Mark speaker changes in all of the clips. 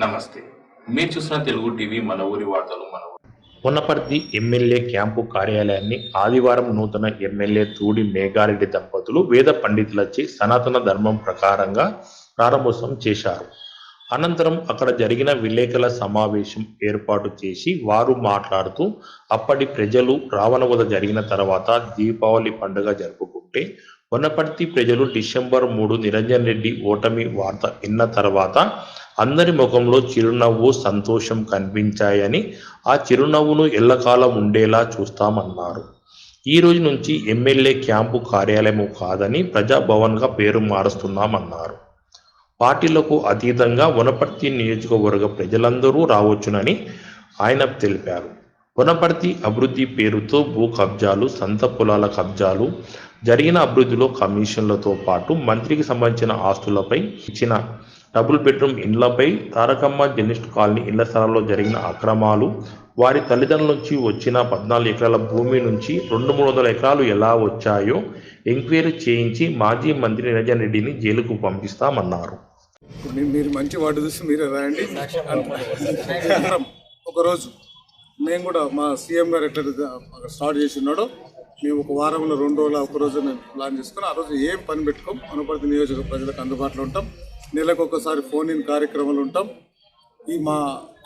Speaker 1: నమస్తే. మీరు చూసిన తెలుగు టీవీ మన ఊరి వార్తలు మన ఊరి
Speaker 2: ఎమ్మెల్యే క్యాంపు కార్యాలయాన్ని ఆదివారం నూతన ఎమ్మెల్యే తూడి మేఘారెడ్డి దంపతులు వేద పండితులచే సనాతన ధర్మం ప్రకారంగా ప్రారంభోత్సవం చేశారు. అనంతరం అక్కడ జరిగిన విలేకరుల సమావేశం ఏర్పాటు చేసి వారు మాట్లాడుతూ అప్పటి ప్రజలు రావణవధ జరిగిన తర్వాత దీపావళి పండుగ జరుపుకుంటే వనపర్తి ప్రజలు డిసెంబర్ మూడు నిరంజన్ రెడ్డి ఓటమి వార్త విన్న తర్వాత అందరి ముఖంలో చిరునవ్వు సంతోషం కనిపించాయని ఆ చిరునవ్వును ఎల్లకాలం ఉండేలా చూస్తామన్నారు. ఈ రోజు నుంచి ఎమ్మెల్యే క్యాంపు కార్యాలయం కాదని ప్రజాభవన్గా పేరు మారుస్తున్నామన్నారు. పార్టీలకు అతీతంగా వనపర్తి నియోజకవర్గ ప్రజలందరూ రావచ్చునని ఆయన తెలిపారు. వనపర్తి అభివృద్ధి పేరుతో భూ కబ్జాలు సంత పొలాల కబ్జాలు జరిగిన అభివృద్ధిలో కమిషన్లతో పాటు మంత్రికి సంబంధించిన ఆస్తులపై ఇచ్చిన డబుల్ బెడ్రూమ్ ఇండ్లపై తారకమ్మ జర్నలిస్ట్ కాలనీ ఇళ్ళ స్థలంలో జరిగిన అక్రమాలు వారి తల్లిదండ్రుల నుంచి వచ్చిన పద్నాలుగు ఎకరాల భూమి నుంచి రెండు మూడు వందల ఎకరాలు ఎలా వచ్చాయో ఎంక్వైరీ చేయించి మాజీ మంత్రి నిరంజన్ రెడ్డిని జైలుకు పంపిస్తామన్నారు
Speaker 3: మీరు మంచి వాటి చూసి మీరే రాయండి ఒకరోజు మేము కూడా మా సీఎం గారు ఎట్లా స్టార్ట్ చేసి ఉన్నాడో మేము ఒక వారంలో రెండు రోజులు ఒక రోజు మేము ప్లాన్ చేసుకుని ఆ రోజు ఏం పని పెట్టుకోం అనుపర్తి నియోజక ప్రజలకు అందుబాటులో ఉంటాం నెలకు ఒకసారి ఫోన్ ఇన్ కార్యక్రమాలు ఉంటాం ఈ మా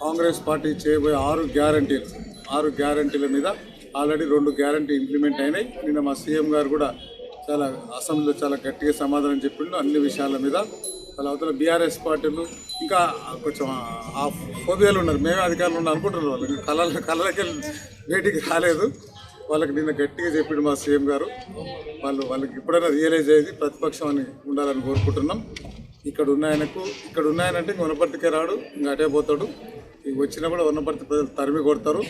Speaker 3: కాంగ్రెస్ పార్టీ చేయబోయే ఆరు గ్యారంటీలు ఆరు గ్యారంటీల మీద ఆల్రెడీ రెండు గ్యారంటీ ఇంప్లిమెంట్ అయినాయి నిన్న మా సీఎం గారు కూడా చాలా అసెంబ్లీలో చాలా గట్టిగా సమాధానం చెప్పిండు అన్ని విషయాల మీద అలా అవతల బీఆర్ఎస్ పార్టీలు ఇంకా కొంచెం ఆ ఫోబియాలు ఉన్నారు మేమే అధికారులు ఉన్నారు అనుకుంటున్నారు వాళ్ళు ఇంకా కళల కళలకి బయటికి రాలేదు వాళ్ళకి నిన్న గట్టిగా చెప్పిండు మా సీఎం గారు. వాళ్ళు వాళ్ళకి ఎప్పుడైనా రియలైజ్ అయ్యేది ప్రతిపక్షం అని ఉండాలని కోరుకుంటున్నాం. ఇక్కడ ఉన్న ఆయనకు ఇక్కడ ఉన్న ఆయన అంటే ఇంక వనపర్తికే రాడు ఇంకా అటే పోతాడు. ఇంక వచ్చినా కూడా వనపర్తి ప్రజలు తరిమి కొడతారు.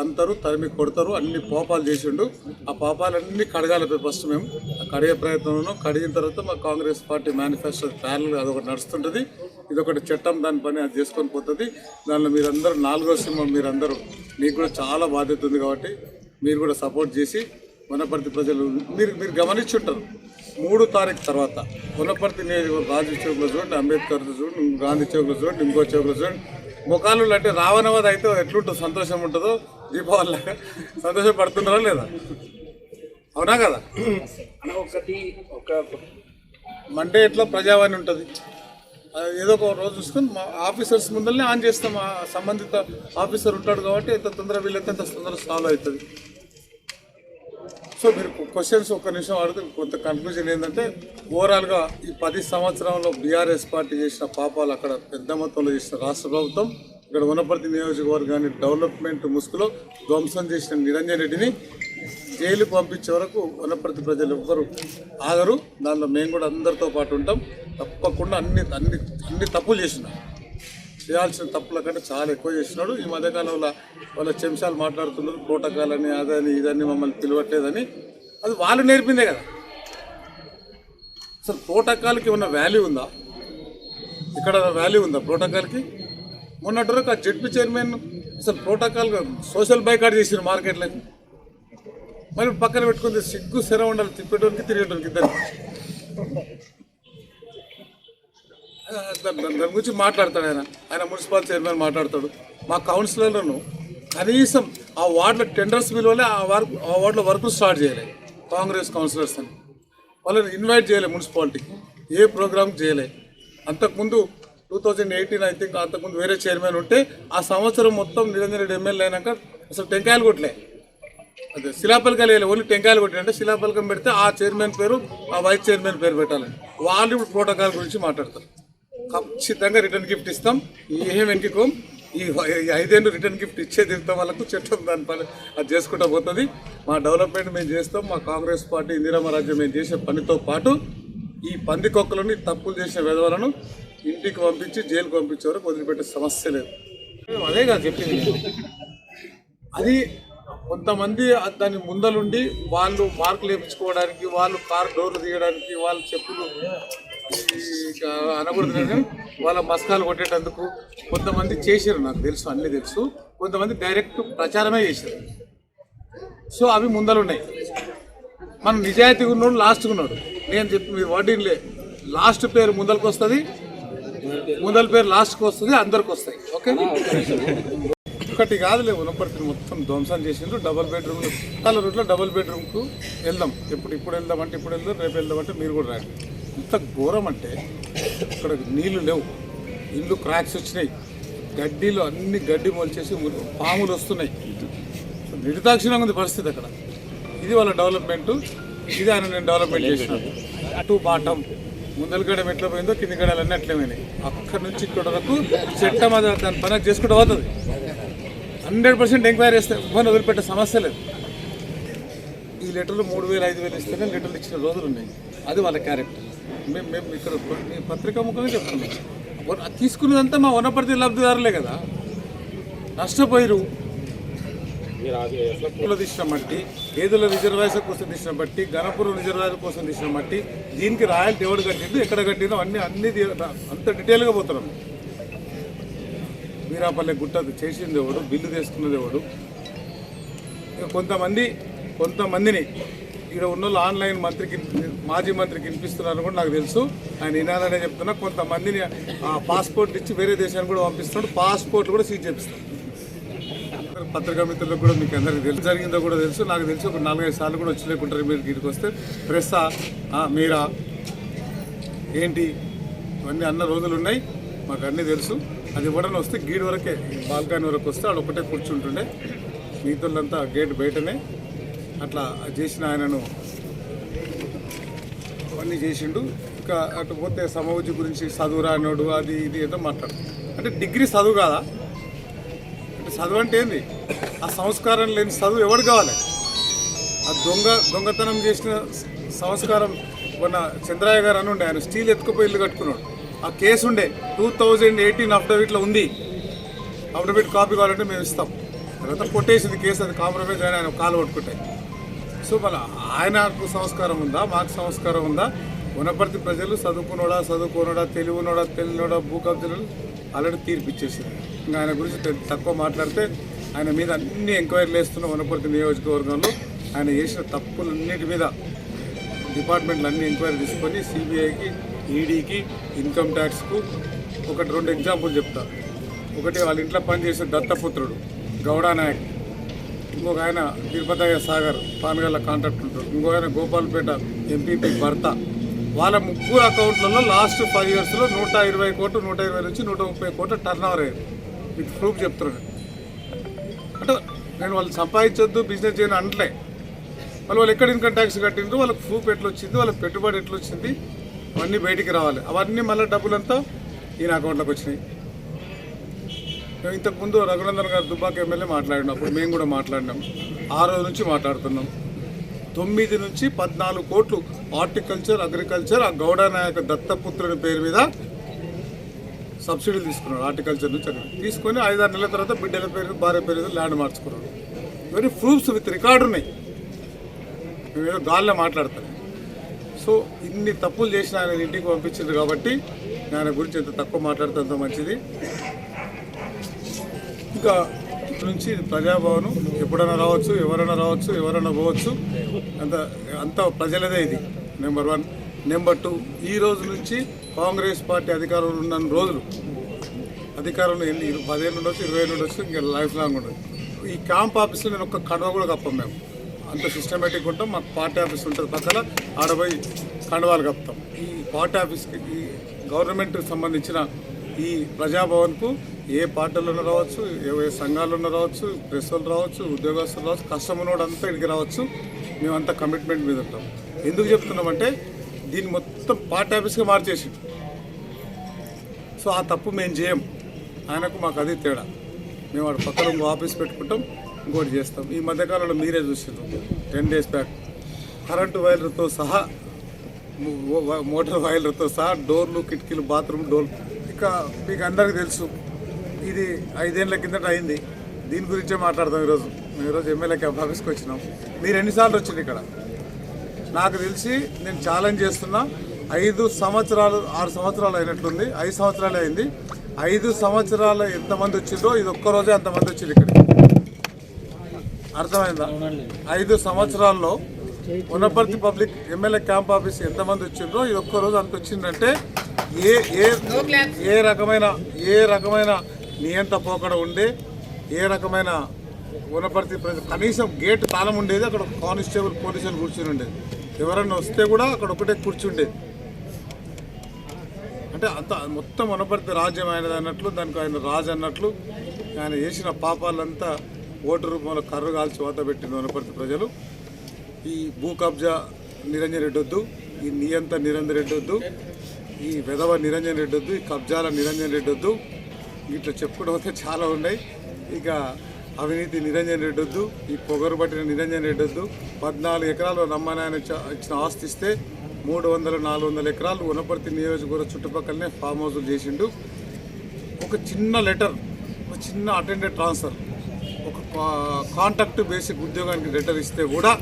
Speaker 3: అంతరు తరిమి కొడతారు అన్ని పాపాలు చేసిండు. ఆ పాపాలన్నీ కడగాలి ఫస్ట్ మేము. కడిగే ప్రయత్నంలో కడిగిన తర్వాత మా కాంగ్రెస్ పార్టీ మేనిఫెస్టో ప్యానల్ అదొకటి నడుస్తుంటుంది. ఇదొకటి చట్టం దాని పని అది చేసుకొని పోతుంది. దానిలో మీరందరూ నాలుగో సినిమా మీరందరూ. మీకు కూడా చాలా బాధ్యత ఉంది కాబట్టి మీరు కూడా సపోర్ట్ చేసి వనపర్తి ప్రజలు మీరు మీరు గమనించుంటారు. మూడు తారీఖు తర్వాత వనపర్తి నియోజకవర్గం రాజు చౌక్లో చూడండి అంబేద్కర్ చూడండి గాంధీ చౌక్లో చూడండి ఇంకో చౌక్లో చూడండి. ముఖాలు అంటే రావణవద అయితే ఎట్లుంటుందో సంతోషం ఉంటుందో దీపావళి లాగా సంతోషపడుతున్నారా లేదా? అవునా కదా? మండే ఎట్లా ప్రజావాణి ఉంటుంది? ఏదో ఒక రోజు చూసుకొని మా ఆఫీసర్స్ ముందరనే ఆన్ చేస్తాం. ఆ సంబంధిత ఆఫీసర్ ఉంటాడు కాబట్టి ఎంత తొందర వీళ్ళైతే అంత తొందర సాల్వ్ అవుతుంది. సో మీరు క్వశ్చన్స్ ఒక్క నిమిషం అడిగితే కొంత కన్ఫ్యూజన్ ఏంటంటే ఓవరాల్గా ఈ పది సంవత్సరంలో బీఆర్ఎస్ పార్టీ చేసిన పాపాలు అక్కడ పెద్ద మొత్తంలో చేసిన రాష్ట్ర ప్రభుత్వం ఇక్కడ వనపర్తి నియోజకవర్గాన్ని డెవలప్మెంట్ ముసుగులో ధ్వంసం చేసిన నిరంజన్ రెడ్డిని జైలు పంపించే వరకు వనపర్తి ప్రజలు ఎవ్వరు ఆగరు. దానిలో మేము కూడా అందరితో పాటు ఉంటాం. తప్పకుండా అన్ని అన్ని అన్ని తప్పులు చేసినాం. చేయాల్సిన తప్పుల కంటే చాలా ఎక్కువ చేసినాడు ఈ మధ్యకాలంలో వాళ్ళ చెంచాలు మాట్లాడుతున్నారు. ప్రోటోకాల్ అని అదని ఇదని మమ్మల్ని పిలవట్లేదని. అది వాళ్ళు నేర్పిందే కదా. అసలు ప్రోటోకాల్కి ఉన్న వాల్యూ ఉందా? ఇక్కడ వాల్యూ ఉందా ప్రోటోకాల్కి? మొన్నటి వరకు ఆ జడ్పీ చైర్మన్ అసలు ప్రోటోకాల్ సోషల్ బైకాట్ చేసిన మార్కెట్లోకి మరి పక్కన పెట్టుకుంది సిగ్గు సెర ఉండాలి తిప్పేటోనికి తిరిగేటోనికి ఇద్దరు దాని గురించి మాట్లాడతాడు ఆయన. ఆయన మున్సిపల్ చైర్మన్ మాట్లాడతాడు. మా కౌన్సిలర్లను కనీసం ఆ వార్డుల టెండర్స్ విలువలే ఆ వర్క్ ఆ వార్డుల వర్క్ స్టార్ట్ చేయలే. కాంగ్రెస్ కౌన్సిలర్స్ అని. వాళ్ళని ఇన్వైట్ చేయలే మున్సిపాలిటీకి. ఏ ప్రోగ్రామ్ చేయలే. అంతకుముందు two thousand eighteen I think అంతకుముందు వేరే చైర్మన్ ఉంటే ఆ సంవత్సరం మొత్తం నిరంజన్ రెడ్డి ఎమ్మెల్యే అయినాక అసలు టెంకాయలు కొట్టలే. అదే శిలాపలకాలు వేయలే. ఓన్లీ టెంకాయలు కొట్టినంటే శిలాపలకం పెడితే ఆ చైర్మన్ పేరు ఆ వైస్ చైర్మన్ పేరు పెట్టాలని వాళ్ళు ఇప్పుడు ప్రోటోకాల్ గురించి మాట్లాడతారు. ఖచ్చితంగా రిటర్న్ గిఫ్ట్ ఇస్తాం. ఏం వెంకికోం ఈ ఈ ఐదేళ్ళు రిటర్న్ గిఫ్ట్ ఇచ్చే దిగుతాం వాళ్ళకు చట్టం దాని పని అది చేసుకుంటూ పోతుంది. మా డెవలప్మెంట్ మేము చేస్తాం. మా కాంగ్రెస్ పార్టీ ఇందిరామ రాజ్యం మేము చేసే పనితో పాటు ఈ పందికొక్కలని తప్పులు చేసిన విధవలను ఇంటికి పంపించి జైలుకి పంపించే వరకు వదిలిపెట్టే సమస్య లేదు. అదే కదా చెప్పింది. అది కొంతమంది దాని ముందలుండి వాళ్ళు మార్కులు వేయించుకోవడానికి వాళ్ళు కార్ డోర్లు తీయడానికి వాళ్ళ చెప్పులు అనకూడదు కానీ వాళ్ళ మస్కాలు కొట్టేటందుకు కొంతమంది చేశారు నాకు తెలుసు అన్నీ తెలుసు. కొంతమంది డైరెక్ట్ ప్రచారమే చేశారు. సో అవి ముందలున్నాయి. మనం నిజాయితీగా ఉన్నాడు లాస్ట్గా ఉన్నాడు. నేను చెప్పి మీరు వడ్డీలే లాస్ట్ పేరు ముందలకు వస్తుంది ముందల పేరు లాస్ట్కి వస్తుంది అందరికి వస్తాయి. ఓకే? ఒకటి కాదులే ఉన్నప్పటికీ మొత్తం ధ్వంసం చేసిండ్రు. డబుల్ బెడ్రూమ్ వాళ్ళ రూట్లో డబుల్ బెడ్రూమ్కు వెళ్దాం. ఎప్పుడు ఇప్పుడు వెళ్దాం అంటే ఇప్పుడు వెళ్దాం రేపు వెళ్దాం అంటే మీరు కూడా రాండి. ఇంత ఘోరం అంటే ఇక్కడ నీళ్ళు లేవు. ఇల్లు క్రాక్స్ వచ్చినాయి. గడ్డిలో అన్ని గడ్డి మొలిచేసి పాములు వస్తున్నాయి. నిర్దాక్షిణంగా ఉంది పరిస్థితి అక్కడ. ఇది వాళ్ళ డెవలప్మెంట్. ఇది ఆయన నేను డెవలప్మెంట్ చేసినాను అటు బాటం. ముందల గడం ఎట్లా పోయిందో కింది గడాలన్నీ అట్లే పోయినాయి. అక్కడి నుంచి ఇక్కడ వరకు చట్టం అది దాని పని చేసుకుంటూ పోతుంది. హండ్రెడ్ పర్సెంట్ ఎంక్వైరీ చేస్తే ఇబ్బంది వదిలిపెట్టే సమస్య లేదు. ఈ లెటర్లు మూడు వేలు ఐదు వేలు ఇస్తేనే లెటర్లు ఇచ్చిన రోజులు ఉన్నాయి. అది వాళ్ళ క్యారెక్టర్. మేము మేము ఇక్కడ పత్రికా ముఖంగా చెప్తున్నాం. వన- తీసుకున్నదంతా మా వనపర్తి లబ్ధిదారులే కదా. నష్టపోయిరు. కుల తీసిన బట్టి గేదెల రిజర్వాయర్ కోసం తీసిన బట్టి గణపురం రిజర్వాయర్ కోసం తీసిన బట్టి దీనికి రాయల్టీ ఎవడు కట్టిండు ఎక్కడ కట్టిందో అన్ని అన్ని అంత డీటెయిల్గా పోతున్నాం. వీరాపల్లె గుట్ట చేసింది ఎవడు బిల్లు తీసుకున్నది ఎవడు. కొంతమంది కొంతమందిని ఇక్కడ ఉన్న ఆన్లైన్ మంత్రికి మాజీ మంత్రికి వినిపిస్తున్నారు కూడా నాకు తెలుసు. ఆయన వినాలనే చెప్తున్నా. కొంతమందిని ఆ పాస్పోర్ట్ ఇచ్చి వేరే దేశానికి కూడా పంపిస్తున్నాడు. పాస్పోర్ట్ కూడా సీజ్ చేపిస్తాడు. పత్రికా మిత్రులకు కూడా మీకు అందరికీ తెలుసు. జరిగిందో కూడా తెలుసు. నాకు తెలుసు ఒక నాలుగైదు సార్లు కూడా వచ్చి లేకుంటారు మీరు ఇక్కడికి వస్తే. ప్రెస్సా మీరా ఏంటి ఇవన్నీ అన్న రోజులు ఉన్నాయి. మాకు అన్నీ తెలుసు. అది ఇవ్వడానికి వస్తే గీడ్ వరకే బాల్కనీ వరకు వస్తే ఆడ ఒకటే కూర్చుంటుండే. మిగతాళ్ళంతా గేట్ బయటనే. అట్లా చేసిన ఆయనను అవన్నీ చేసిండు. ఇంకా అటు పోతే సమవుజి గురించి చదువు రానోడు అది ఇది ఏదో మాట్లాడు. అంటే డిగ్రీ చదువు కాదా? అంటే చదువు అంటే ఏంది? ఆ సంస్కారం లేని చదువు ఎవడు కావాలి? ఆ దొంగ దొంగతనం చేసిన సంస్కారం మన చంద్రయ్య గారు అని ఉండే. ఆయన స్టీల్ ఎత్తుకుపోయి ఇల్లు కట్టుకున్నాడు. ఆ కేసు ఉండే. టూ థౌజండ్ ఎయిటీన్ అఫిడవిట్లో ఉంది. అఫిడవిట్ కాపీ కావాలంటే మేము ఇస్తాం. తర్వాత కొట్టేసింది కేసు అది కాంప్రమైజ్ అని ఆయన కాలు పట్టుకుంటాయి. సో మన ఆయనకు సంస్కారం ఉందా? మాకు సంస్కారం ఉందా? వనపర్తి ప్రజలు చదువుకున్నోడా చదువుకున్నోడా తెలివినోడా తెలియనోడా భూ కబ్జలు ఆల్రెడీ తీర్పు ఇచ్చేసింది ఇంకా ఆయన గురించి తక్కువ మాట్లాడితే ఆయన మీద అన్ని ఎంక్వైరీలు వేస్తున్న వనపర్తి నియోజకవర్గంలో ఆయన చేసిన తప్పులన్నిటి మీద డిపార్ట్మెంట్లు అన్ని ఎంక్వైరీ తీసుకొని సిబిఐకి ఈడీకి ఇన్కమ్ ట్యాక్స్కు ఒకటి రెండు ఎగ్జాంపుల్ చెప్తా. ఒకటి వాళ్ళ ఇంట్లో పనిచేసే దత్తపుత్రుడు గౌడా నాయక్ ఇంకొక ఆయన తిరుపతయ్య సాగర్ పానగల్ల కాంట్రాక్ట్ ఉంటారు ఇంకొక ఆయన గోపాల్పేట ఎంపీపీ భర్త. వాళ్ళ ముగ్గురు అకౌంట్లలో లాస్ట్ ఫైవ్ ఇయర్స్లో నూట ఇరవై కోట్లు నూట ఇరవై నుంచి నూట ముప్పై కోట్లు టర్న్ ఓవర్ అయ్యారు. మీకు ప్రూఫ్ చెప్తున్నాను. అంటే నేను వాళ్ళు సంపాదించొద్దు బిజినెస్ చేయను అనట్లే. వాళ్ళు వాళ్ళు ఎక్కడ ఇన్కమ్ ట్యాక్స్ కట్టిండ్రు వాళ్ళకి ప్రూఫ్ ఎట్లా వచ్చింది వాళ్ళకి పెట్టుబడి ఎట్లా వచ్చింది అవన్నీ బయటికి రావాలి. అవన్నీ మళ్ళీ డబ్బులంతా ఈయన అకౌంట్లోకి వచ్చినాయి. మేము ఇంతకుముందు రఘునందన్ గారు దుబ్బాక ఎమ్మెల్యే మాట్లాడినప్పుడు మేము కూడా మాట్లాడినాం. ఆ రోజు నుంచి మాట్లాడుతున్నాం. తొమ్మిది నుంచి పద్నాలుగు కోట్లు హార్టికల్చర్ అగ్రికల్చర్ ఆ గౌడ నాయక దత్తపుత్రుని పేరు మీద సబ్సిడీలు తీసుకున్నాడు హార్టికల్చర్ నుంచి అక్కడ తీసుకొని ఐదారు నెలల తర్వాత బిడ్డల పేరు భార్య పేరు మీద ల్యాండ్ మార్చుకున్నాడు ఇవన్నీ ప్రూఫ్స్ విత్ రికార్డు ఉన్నాయి. మేము గాల్లో మాట్లాడతాను సో ఇన్ని తప్పులు చేసిన ఆయన ఇంటికి పంపించింది కాబట్టి ఆయన గురించి ఎంత తక్కువ మాట్లాడితే అంత మంచిది. ఇంకా నుంచి ప్రజాభవనం ఎప్పుడైనా రావచ్చు ఎవరైనా రావచ్చు ఎవరైనా పోవచ్చు. అంత అంత ప్రజలదే ఇది నెంబర్ వన్. నెంబర్ టూ ఈ రోజు నుంచి కాంగ్రెస్ పార్టీ అధికారంలో ఉన్న రోజులు అధికారంలో ఎన్ని ఇరు- పదిహేను ఉండొచ్చు ఇరవై ఏళ్ళు ఉండొచ్చు ఇంకా లైఫ్ లాంగ్ ఉండదు ఈ క్యాంప్ ఆఫీస్లో నేను ఒక్క కండువా కూడా కప్పం మేము. అంత సిస్టమేటిక్ ఉంటాం మాకు పార్టీ ఆఫీస్ ఉంటుంది పక్కన ఆడపోయి కండవాలు కప్తాం ఈ పార్టీ ఆఫీస్కి ఈ గవర్నమెంట్కి సంబంధించిన ఈ ప్రజాభవన్కు ఏ పార్టీలోనూ రావచ్చు ఏ ఏ సంఘాల్లోనూ రావచ్చు ప్రెస్లు వాళ్ళు రావచ్చు ఉద్యోగస్తులు రావచ్చు కష్టమున్నోడు అంతా ఇక్కడికి రావచ్చు. మేమంతా కమిట్మెంట్ మీద ఉంటాం. ఎందుకు చెప్తున్నామంటే దీన్ని మొత్తం పార్టీ ఆఫీస్గా మార్చేసి సో ఆ తప్పు మేము చేయం. ఆయనకు మాకు అది తేడా. మేము వాడు పక్కన ఇంకో ఆఫీస్ పెట్టుకుంటాం ఇంకోటి చేస్తాం. ఈ మధ్యకాలంలో మీరే చూసిండ్రు. టెన్ డేస్ బ్యాక్ కరెంటు వైర్లతో సహా మోటార్ వైర్లతో సహా డోర్లు కిటికీలు బాత్రూమ్ డోర్లు లెక్క మీకు అందరికీ తెలుసు. ఇది ఐదేళ్ళ కిందట అయింది. దీని గురించే మాట్లాడదాం ఈరోజు. మేము ఈరోజు ఎమ్మెల్యే క్యాంప్ ఆఫీస్కి వచ్చినాం. మీరు ఎన్నిసార్లు వచ్చింది ఇక్కడ? నాకు తెలిసి నేను ఛాలెంజ్ చేస్తున్నా. ఐదు సంవత్సరాలు ఆరు సంవత్సరాలు అయినట్లుంది. ఐదు సంవత్సరాలు అయింది. ఐదు సంవత్సరాలు ఎంతమంది వచ్చిందో ఇది ఒక్క రోజే అంతమంది వచ్చింది ఇక్కడ. అర్థమైందా? ఐదు సంవత్సరాల్లో Wanaparthy public MLA camp office ఎంతమంది వచ్చిందో ఇది ఒక్క రోజు అంత వచ్చిందంటే ఏ ఏ ఏ రకమైన ఏ రకమైన నియంత పోకడ ఉండే ఏ రకమైన వనపర్తి ప్రజలు కనీసం గేట్ తాళం ఉండేది అక్కడ కానిస్టేబుల్ పోలీసులు కూర్చుని ఉండేది. ఎవరన్నా వస్తే కూడా అక్కడ ఒకటే కూర్చుండేది అంటే అంత మొత్తం వనపర్తి రాజ్యం ఆయనది అన్నట్లు దానికి ఆయన రాజు అన్నట్లు ఆయన చేసిన పాపాలంతా ఓటు రూపంలో కర్రు కాల్చి వాత పెట్టిన వనపర్తి ప్రజలు. ఈ భూ కబ్జా నిరంజన్ రెడ్డి వద్దు ఈ నియంత నిరంజన్ రెడ్డి వద్దు ఈ వెధవ నిరంజన్ రెడ్డి వద్దు ఈ కబ్జాల నిరంజన్ రెడ్డి వద్దు ఇట్లా చెప్పుకోవడం అయితే చాలా ఉన్నాయి. ఇక అవినీతి నిరంజన్ రెడ్డి వద్దు ఈ పొగరు పట్టిన నిరంజన్ రెడ్డి వద్దు పద్నాలుగు ఎకరాలు రమ్మనాయన ఇచ్చిన ఆస్తి ఇస్తే మూడు వందల నాలుగు వందల ఎకరాలు వనపర్తి నియోజకవర్గ చుట్టుపక్కలనే ఫామ్ హౌస్లు చేసిండు. ఒక చిన్న లెటర్ ఒక చిన్న అటెండెడ్ ట్రాన్స్ఫర్ ఒక కా- కాంటాక్ట్ బేసిక్ ఉద్యోగానికి లెటర్ ఇస్తే కూడా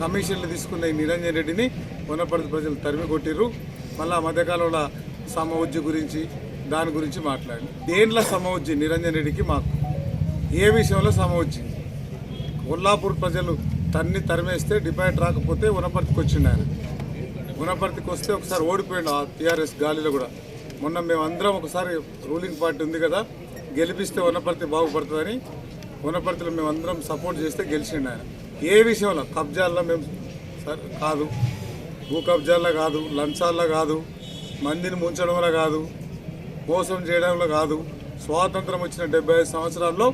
Speaker 3: కమిషన్లు తీసుకున్న ఈ నిరంజన్ రెడ్డిని వనపర్తి ప్రజలు తరిమి కొట్టిర్రు మళ్ళీ ఆ మధ్యకాలంలో సమవుజ్జి గురించి దాని గురించి మాట్లాడి దేంట్లో సమవుజ్జి? నిరంజన్ రెడ్డికి మాకు. ఏ విషయంలో సమవుజ్జి? కొల్లాపూర్ ప్రజలు తన్ని తరిమేస్తే డిపాయిట్ రాకపోతే ఉనపర్తికి వచ్చిండు ఆయన. ఉనపర్తికి వస్తే ఒకసారి ఓడిపోయిండు ఆ టీఆర్ఎస్ గాలిలో కూడా. మొన్న మేమందరం ఒకసారి రూలింగ్ పార్టీ ఉంది కదా గెలిపిస్తే వనపర్తి బాగుపడుతుందని వనపర్తిలో మేము అందరం సపోర్ట్ చేస్తే గెలిచిండు ఆయన. ఏ విషయంలో? కబ్జాల్లో మేము సరే కాదు. భూ కబ్జాల్లో కాదు లంచాల్లో కాదు మందిని ముంచడంలో కాదు మోసం చేయడంలో కాదు. స్వాతంత్రం వచ్చిన డెబ్బై ఐదు సంవత్సరాల్లో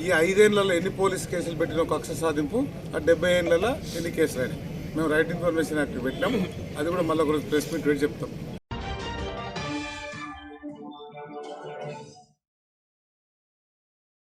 Speaker 3: ఈ ఐదేళ్ళలో ఎన్ని పోలీస్ కేసులు పెట్టిన కక్ష సాధింపు? ఆ డెబ్బై ఏళ్ళలో ఎన్ని కేసులు అయినాయి? మేము రైట్ ఇన్ఫర్మేషన్ యాక్ట్ పెట్టినాము. అది కూడా మళ్ళీ ఒకరోజు ప్రెస్ మీట్ పెట్టి చెప్తాం.